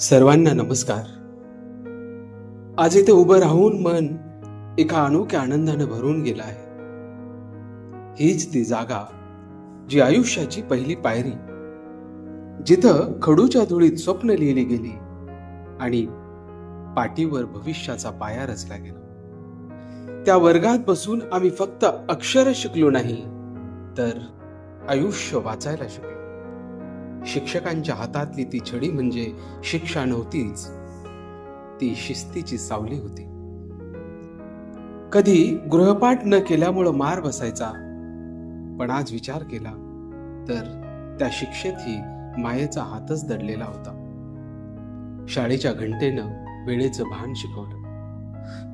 सर्वांना नमस्कार. आज इथे उभं राहून मन एका अनोख्या आनंदानं भरून गेलं आहे. हीच ती जागा जी आयुष्याची पहिली पायरी जिथं खडूच्या धुळीत स्वप्न लिहिली गेली आणि पाठीवर भविष्याचा पाया रचला गेला. त्या वर्गात बसून आम्ही फक्त अक्षर शिकलो नाही तर आयुष्य वाचायला शिकलो. शिक्षकांच्या हातातली ती छडी म्हणजे शिक्षा नव्हतीच. ती शिस्तीची सावली होती. कधी गृहपाठ न केल्यामुळं मार बसायचा. पण आज विचार केला तर त्या शिक्षेतही मायेचा हातच दडलेला होता. शाळेच्या घंटेनं वेळेचं भान शिकवलं.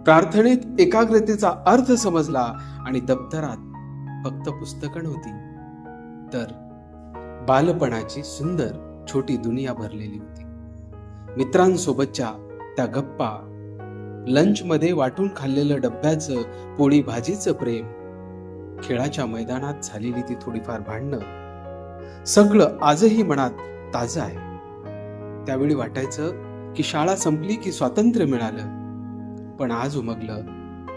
प्रार्थनेत एकाग्रतेचा अर्थ समजला आणि दप्तरात फक्त पुस्तकं नव्हती. तर बालपणाची सुंदर छोटी दुनिया भरलेली होती. मित्रांसोबतच्या त्या गप्पा लंचमध्ये वाटून खाल्लेलं डब्याचं पोळी भाजीचं प्रेम खेळाच्या मैदानात झालेली ती थोडीफार भांडणं सगळं आजही मनात ताजं आहे. त्यावेळी वाटायचं की शाळा संपली की स्वातंत्र्य मिळालं. पण आज उमगलं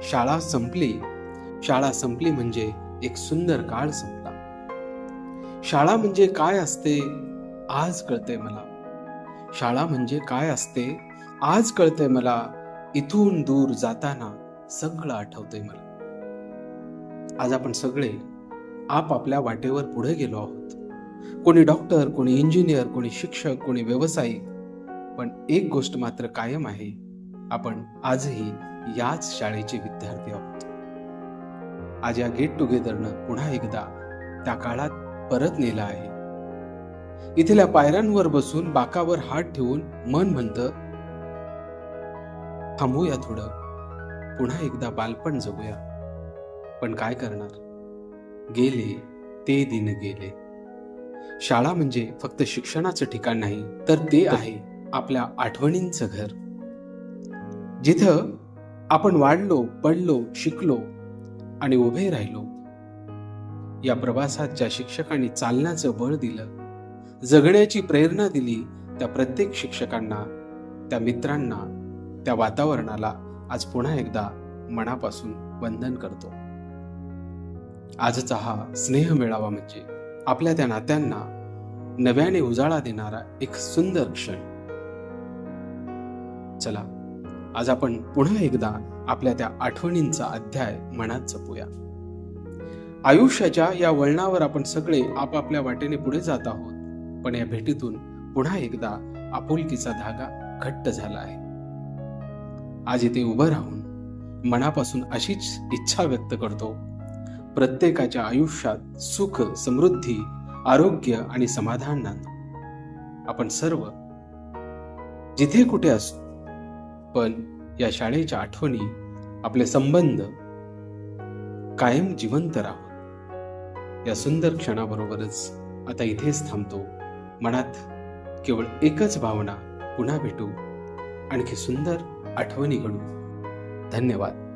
शाळा संपली. शाळा संपली म्हणजे एक सुंदर काळ संपला. शाळा म्हणजे काय असते? आज कळतंय मला. शाळा म्हणजे काय असते? आज कळतंय मला. इथून दूर जाताना सगळं आठवतंय मला. आज आपण सगळे आपापल्या वाटेवर पुढे गेलो आहोत. कोणी डॉक्टर कोणी इंजिनियर कोणी शिक्षक कोणी व्यावसायिक पण एक गोष्ट मात्र कायम आहे. आपण आजही याच शाळेचे विद्यार्थी आहोत. आज या गेट टुगेदरनं पुन्हा एकदा त्या काळात परत नेला आहे. इथल्या पायऱ्यांवर बसून बाकावर हात ठेवून मन म्हणत थांबूया थोडं. पुन्हा एकदा बालपण जगूया. पण काय करणार? गेले. ते दिन गेले. शाळा म्हणजे फक्त शिक्षणाचं ठिकाण नाही तर ते आहे आपल्या आठवणींचं घर. जिथं आपण वाढलो पडलो शिकलो आणि उभे राहिलो या प्रवासात ज्या शिक्षकांनी चालण्याचं बळ दिलं. जगण्याची प्रेरणा दिली त्या प्रत्येक शिक्षकांना त्या मित्रांना त्या वातावरणाला आज पुन्हा एकदा मनापासून वंदन करतो. आजचा हा स्नेह मिळावा म्हणजे आपल्या त्या नात्यांना नव्याने उजाळा देणारा एक सुंदर क्षण. चला आज आपण पुन्हा एकदा आपल्या त्या आठवणींचा अध्याय मनात जपूया. आयुष्याच्या या वळणावर आपण सगळे आपापल्या वाटेने पुढे जात आहोत. पण या भेटीतून पुन्हा एकदा आपुलकीचा धागा घट्ट झाला आहे. आज इथे उभं राहून मनापासून अशीच इच्छा व्यक्त करतो. प्रत्येकाच्या आयुष्यात सुख समृद्धी आरोग्य आणि समाधान नांदो. आपण सर्व जिथे कुठे असू पण या शाळेच्या आठवणी आपले संबंध कायम जिवंत राहू. या सुंदर क्षणाबरोबरच आता इथेच थांबतो. मनात केवळ एकच भावना पुन्हा भेटू. आणखी सुंदर आठवणी घडू. धन्यवाद.